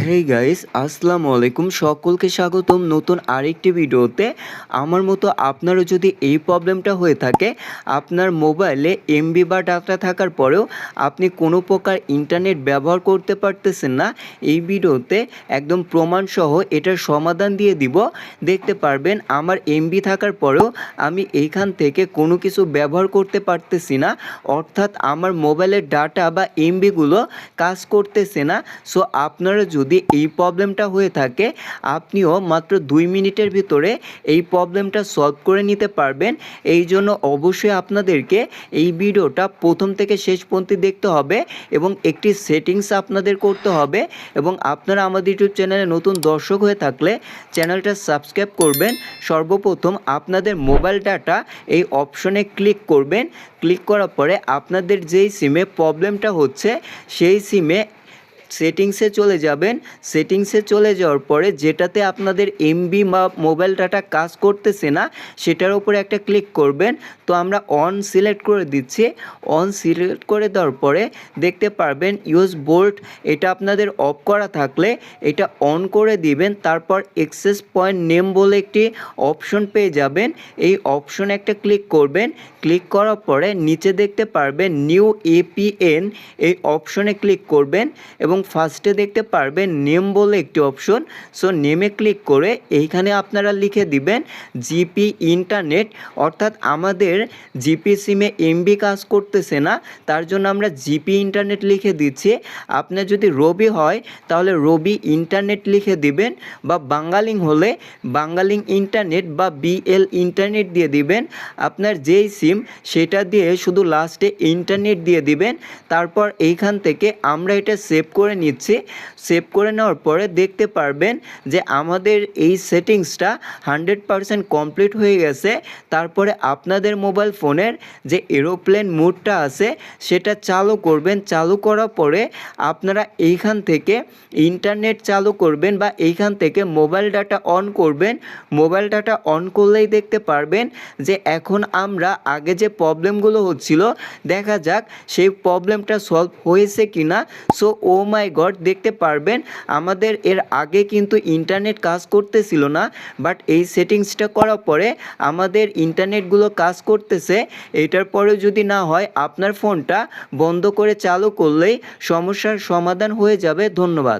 Hey guys আসসালামু আলাইকুম। সকলকে স্বাগতম নতুন আরেকটি ভিডিওতে। আমার মতো আপনারও যদি এই প্রবলেমটা হয়ে থাকে, আপনার মোবাইলে এমবি বা ডাটা থাকার পরেও আপনি কোনো প্রকার ইন্টারনেট ব্যবহার করতে পারতেছেন না, এই ভিডিওতে একদম প্রমাণ সহ এটার সমাধান দিয়ে দিব। দেখতে পারবেন, আমার এমবি থাকার পরেও আমি এইখান থেকে কোনো কিছু ব্যবহার করতে পারতেছি না। অর্থাৎ আমার মোবাইলের ডাটা বা এমবিগুলো কাজ করতেছে না। সো আপনারা এই প্রবলেমটা হয়ে থাকে, আপনিও মাত্র দুই মিনিটের ভিতরে এই প্রবলেমটা সলভ করে নিতে পারবেন। এই জন্য অবশ্যই আপনাদেরকে এই ভিডিওটা প্রথম থেকে শেষ পর্যন্ত দেখতে হবে এবং একটি সেটিংস আপনাদের করতে হবে এবং আপনারা আমাদের ইউটিউব চ্যানেলে নতুন দর্শক হয়ে থাকলে চ্যানেলটা সাবস্ক্রাইব করবেন। সর্বপ্রথম আপনাদের মোবাইল ডাটা এই অপশনে ক্লিক করবেন। ক্লিক করার পরে আপনাদের যেই সিমে প্রবলেমটা হচ্ছে, সেই সিমে সেটিংসে চলে যাবেন। সেটিংসে চলে যাওয়ার পরে যেটাতে আপনাদের এমবি বা মোবাইল ডাটা কাজ করতেছে না, সেটার উপরে একটা ক্লিক করবেন। তো আমরা অন সিলেক্ট করে দিচ্ছি। অন সিলেক্ট করে দেওয়ার পরে দেখতে পারবেন ইউজ বোল্ট এটা আপনাদের অফ করা থাকলে এটা অন করে দিবেন। তারপর এক্সেস পয়েন্ট নেম বলে একটি অপশন পেয়ে যাবেন। এই অপশনে একটা ক্লিক করবেন। ক্লিক করার পরে নিচে দেখতে পারবেন নিউ এপিএন এই অপশনে ক্লিক করবেন এবং ফার্স্টে দেখতে পারবেন নেম বলে একটি অপশন সো নেমে ক্লিক করে এইখানে আপনারা লিখে দিবেন জিপি ইন্টারনেট অর্থাৎ আমাদের জিপি সিমে এমবি কাজ করতেছে না, তার জন্য আমরা জিপি ইন্টারনেট লিখে দিচ্ছি। আপনার যদি রবি হয়, তাহলে রবি ইন্টারনেট লিখে দিবেন বা বাঙ্গালিং হলে বাঙ্গালিং ইন্টারনেট বা বিএল ইন্টারনেট দিয়ে দিবেন। আপনার যেই সিম সেটা দিয়ে শুধু লাস্টে ইন্টারনেট দিয়ে দিবেন। তারপর এইখান থেকে আমরা এটা সেভ করে নিচ্ছি সেভ করে নেওয়ার পরে দেখতে পারবেন যে আমাদের এই সেটিংসটা হান্ড্রেড পারসেন্ট কমপ্লিট হয়ে গেছে। তারপরে আপনাদের মোবাইল ফোনের যে এরোপ্লেন মুডটা আছে, সেটা চালু করবেন। চালু করার পরে আপনারা এইখান থেকে ইন্টারনেট চালু করবেন বা এইখান থেকে মোবাইল ডাটা অন করবেন। মোবাইল ডাটা অন করলেই দেখতে পারবেন যে এখন আমরা আগে যে প্রবলেমগুলো হচ্ছিল, দেখা যাক সেই প্রবলেমটা সলভ হয়েছে কি না সো, ও মাই গড, দেখতে পারবেন, আমাদের এর আগে কিন্তু ইন্টারনেট কাজ করতেছিল না বাট এই সেটিংসটা করার পরে আমাদের ইন্টারনেটগুলো কাজ করতেছে। এটার পরে যদি না হয়, আপনার ফোনটা বন্ধ করে চালু করলেই সমস্যার সমাধান হয়ে যাবে। ধন্যবাদ।